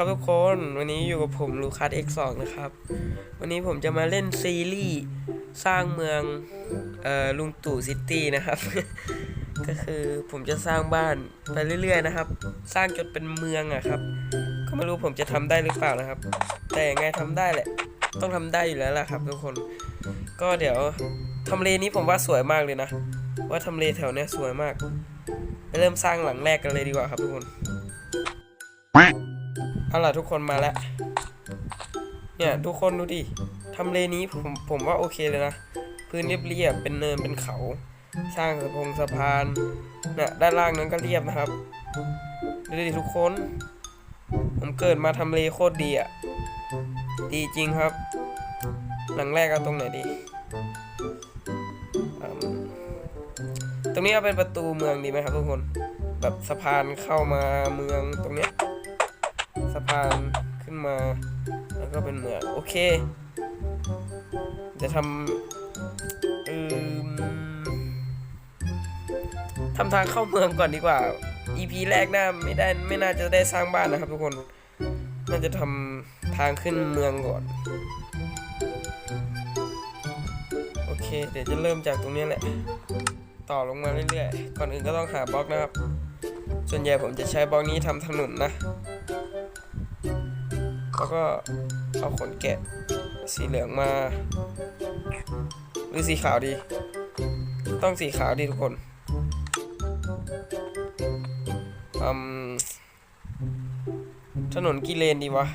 ครับทุกคนวันนี้อยู่กับผมลูคัส X2 นะครับ วันนี้ผมจะมาเล่นซีรีส์สร้างเมืองเอ่อลุงตู่ซิตี้นะครับ ก็คือผมจะสร้างบ้านไปเรื่อยๆนะครับ สร้างจนเป็นเมืองอะครับ ก็ไม่รู้ผมจะทำได้หรือเปล่านะครับ แต่ยังไงทำได้แหละ ต้องทำได้อยู่แล้วล่ะครับ ทุกคน ก็เดี๋ยวทำเลนี้ผมว่าสวยมากเลยนะ ว่าทำเลแถวเนี้ยสวยมากไปเริ่มสร้างหลังแรกกันเลยดีกว่าครับทุกคน เอาล่ะทุกคนมาแล้ว เนี่ยทุกคนดูดิทำเลนี้ผมผมว่าโอเคเลยนะ พื้นเรียบๆเป็นเนินเป็นเขา สร้างสะพงสะพานเนี่ยด้านล่างนั้นก็เรียบนะครับดูดิทุกคน ผมเกิดมาทำเลโคตรดีอะ ดีจริงครับ หลังแรกเอาตรงไหนดี ตรงนี้เอาเป็นประตูเมืองดีไหมครับทุกคน แบบสะพานเข้ามาเมืองตรงเนี้ย เป็นเมือง โอเค จะทำเออทำทางเข้าเมืองก่อนดีกว่า EP แรกน่าไม่ได้ไม่น่าจะได้สร้างบ้านนะครับ ทุกคน น่าจะทำทางขึ้นเมืองก่อน โอเค เดี๋ยวจะเริ่มจากตรงนี้แหละ ต่อลงมาเรื่อยๆ ก่อนอื่นก็ต้องหาบล็อกนะครับ ส่วนใหญ่ผมจะใช้บล็อกนี้ทำถนนนะ แล้วก็ เอาขนแกะ สีเหลืองมา หรือสีขาวดี ต้องสีขาวดีทุกคนอืมถนนกี่เลนดีวะ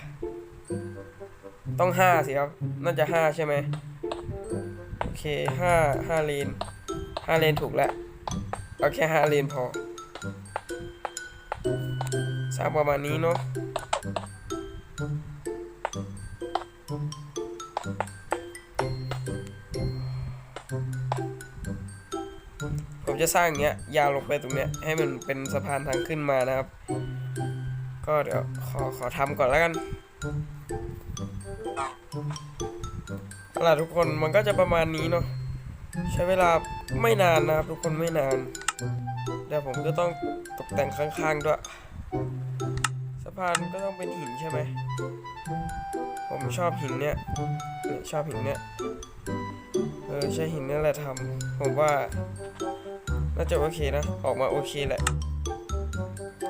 ต้องห้าสิครับ น่าจะห้าใช่ไหมโอเคห้าห้าเลนห้าเลนถูกแล้ว เอาแค่ห้าเลนพอสร้างประมาณนี้เนาะ ผมจะสร้างอย่างเงี้ยยาวลงไปตรงเนี้ยให้มันเป็นสะพานทางขึ้นมานะครับ ก็เดี๋ยวขอขอทำก่อนแล้วกันเอาล่ะทุกคนมันก็จะประมาณนี้เนาะใช้เวลาไม่นานนะครับ ทุกคนไม่นานเดี๋ยวผมก็ต้องตกแต่งข้างๆด้วยสะพานก็ต้องเป็นหินใช่ไหมผมชอบหินเนี้ยเนี่ยชอบหินเนี้ยเออใช่หินนี่แหละทำผมว่า น่าจะโอเคนะ ออกมาโอเคแหละ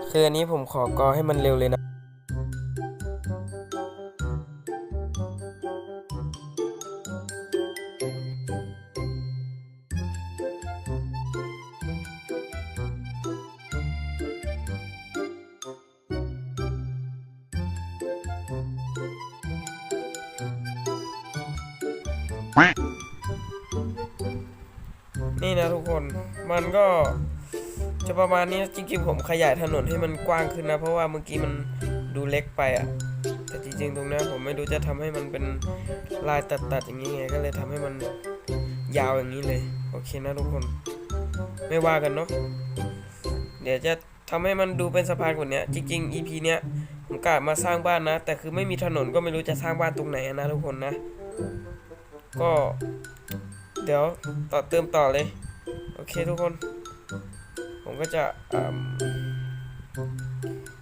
คืออันนี้ผมขอกอให้มันเร็วเลยนะนี่ นะทุกคนมันก็จะประมาณนี้จริงๆผมขยายถนนให้มันกว้างขึ้นนะ เพราะว่าเมื่อกี้มันดูเล็กไปอะ แต่จริงๆตรงนี้ผมไม่รู้จะทำให้มันเป็นลายตัดๆอย่างนี้ไงก็เลยทำให้มันยาวอย่างนี้เลย โอเคนะทุกคนไม่ว่ากันเนาะเดี๋ยวจะทำให้มันดูเป็นสะพานกว่านี้จริงๆ EP เนี้ยผมกะมาสร้างบ้านนะ แต่คือไม่มีถนนก็ไม่รู้จะสร้างบ้านตรงไหนนะทุกคนนะ ก็ เดี๋ยวต่อเติมต่อเลย เคทุกคน ผมก็จะอ่า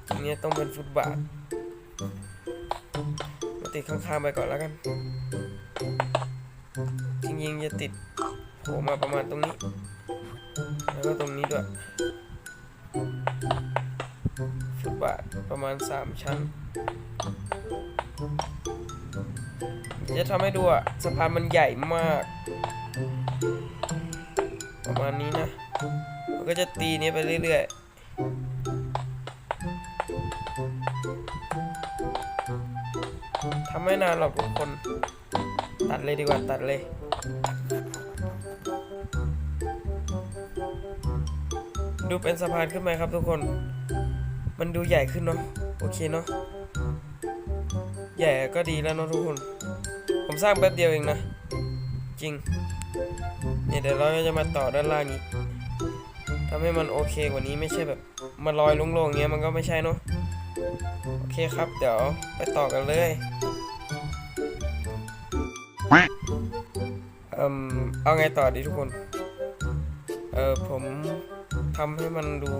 ทีนี้ต้องเป็นฟุตบาทมาติดข้างๆไปก่อนแล้วกัน จริงๆจะติดโผล่มาประมาณตรงนี้ แล้วก็ตรงนี้ด้วย ฟุตบาทประมาณ 3 ชั้น จะทำให้ดูอะสะพานมันใหญ่มาก ประมาณนี้นะมันก็จะตีนี้ไปเรื่อยๆทำไม่นานหรอกทุกคน ตัดเลยดีกว่าตัดเลย ดูเป็นสะพานขึ้นไหมครับทุกคน มันดูใหญ่ขึ้นเนาะโอเคเนาะใหญ่ก็ดีแล้วเนาะทุกคน ผมสร้างแป๊บเดียวเองนะ จริง เนี่ยเดี๋ยวเราก็จะมาต่อด้านล่างนี้ทำให้มันโอเคกว่านี้ไม่ใช่แบบมาลอยโล่งๆเงี้ยมันก็ไม่ใช่เนาะโอเคครับ เดี๋ยวไปต่อกันเลยเอ่มเอาไงต่อดีทุกคน เออผมทำให้มันดู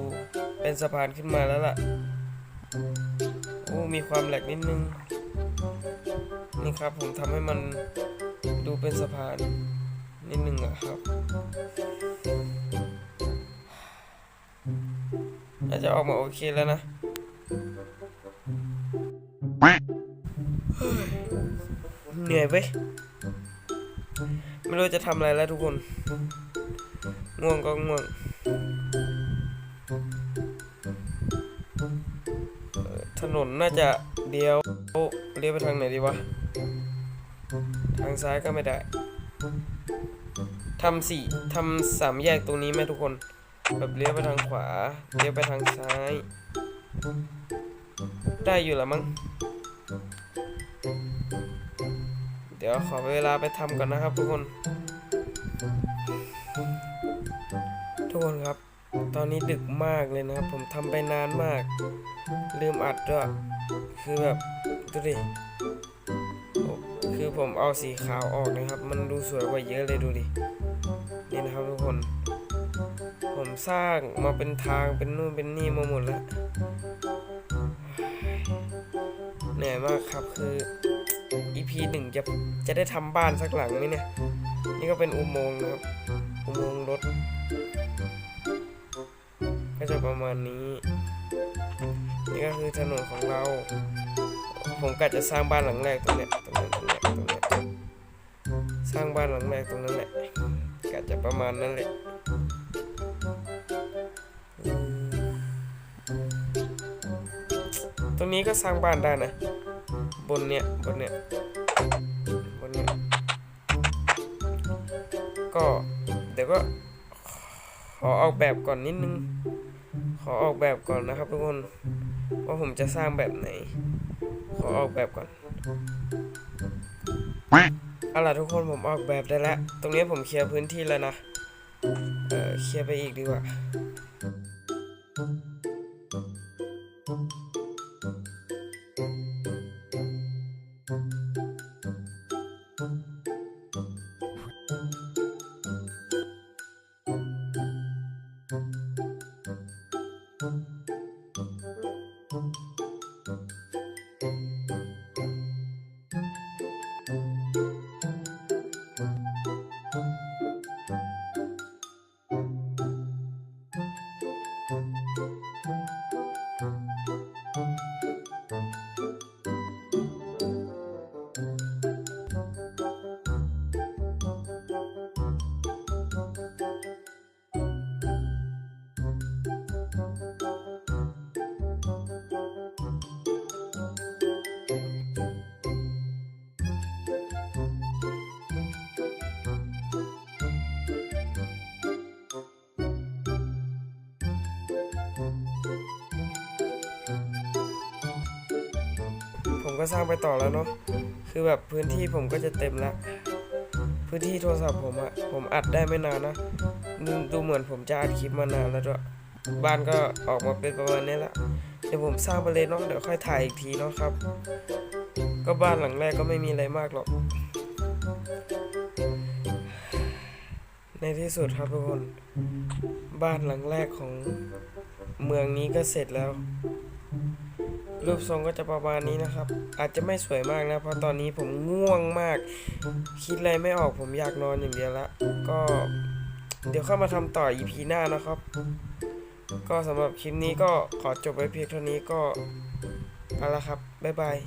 เป็นสะพานขึ้นมาแล้วล่ะโออ้มีความแหลกนิดนึง นี่ครับผมทำให้มันดูเป็นสะพาน นิดนึงอะครับน่าจะออกมาโอเคแล้วนะเหนื่อยเว้ยไม่รู้จะทำอะไรแล้วทุกคน ง่วงก็ง่วงถนนน่าจะเดียวเลี้ยวไปทางไหนดีวะ ทางซ้ายก็ไม่ได้ ทำสี่ทำสามแยกตรงนี้ไหมทุกคน แบบเลี้ยวไปทางขวาเลี้ยวไปทางซ้าย ได้อยู่ละมั้งเดี๋ยวขอเวลาไปทำก่อนนะครับทุกคน ทุกคนครับ ตอนนี้ดึกมากเลยนะครับ ผมทำไปนานมาก ลืมอัดด้วยคือแบบดูดิคือผมเอาสีขาวออกนะครับ มันดูสวยกว่าเยอะเลยดูดิ สร้างมาเป็นทางเป็นนู่นเป็นนี่มาหมดแล้วเหนื่อยมากครับคือ EP หนึ่งจะจะได้ทำบ้านสักหลังไหมเนี่ย นี่ก็เป็นอุโมงค์นะครับ อุโมงค์รถ ก็จะประมาณนี้ นี่ก็คือถนนของเรา ผมกะจะสร้างบ้านหลังแรกตรงเนี้ยตรงเนี้ยตรงเนี้ยตรงเนี้ยสร้างบ้านหลังแรกตรงนั้นแหละกะจะประมาณนั้นแหละ รงนี้ก็สร้างบ้านได้นะ บนเนี้ยบนเนี้ยบนเนี้ยก็เดี๋ยวก็ขอออกแบบก่อนนิดนึง ขอออกแบบก่อนนะครับทุกคนว่าผมจะสร้างแบบไหน ขอออกแบบก่อนเอาล่ะทุกคนผมออกแบบได้แล้ว ตรงนี้ผมเคลียร์พื้นที่แล้วนะ เออเคลียร์ไปอีกดีกว่า ผม ก็สร้างไปต่อแล้วเนาะคือแบบพื้นที่ผมก็จะเต็มแล้ว พื้นที่โทรศัพท์ผมอะผมอัดได้ไม่นานนะดูดูเหมือนผมจะอัดคลิปมานานแล้วด้วยบ้านก็ออกมาเป็นประมาณนี้ละเดี๋ยวผมสร้างไปเลยเนาะเดี๋ยวค่อยถ่ายอีกทีเนาะครับ ก็บ้านหลังแรกก็ไม่มีอะไรมากหรอก ในที่สุดครับทุกคน บ้านหลังแรกของเมืองนี้ก็เสร็จแล้ว รูปทรงก็จะประมาณนี้นะครับ อาจจะไม่สวยมากนะ เพราะตอนนี้ผมง่วงมาก คิดอะไรไม่ออกผมอยากนอนอย่างเดียวละ ก็เดี๋ยวเข้ามาทำต่อ EP หน้านะครับ ก็สำหรับคลิปนี้ก็ขอจบไว้เพียงเท่านี้ก็เอาละครับ บ๊ายบาย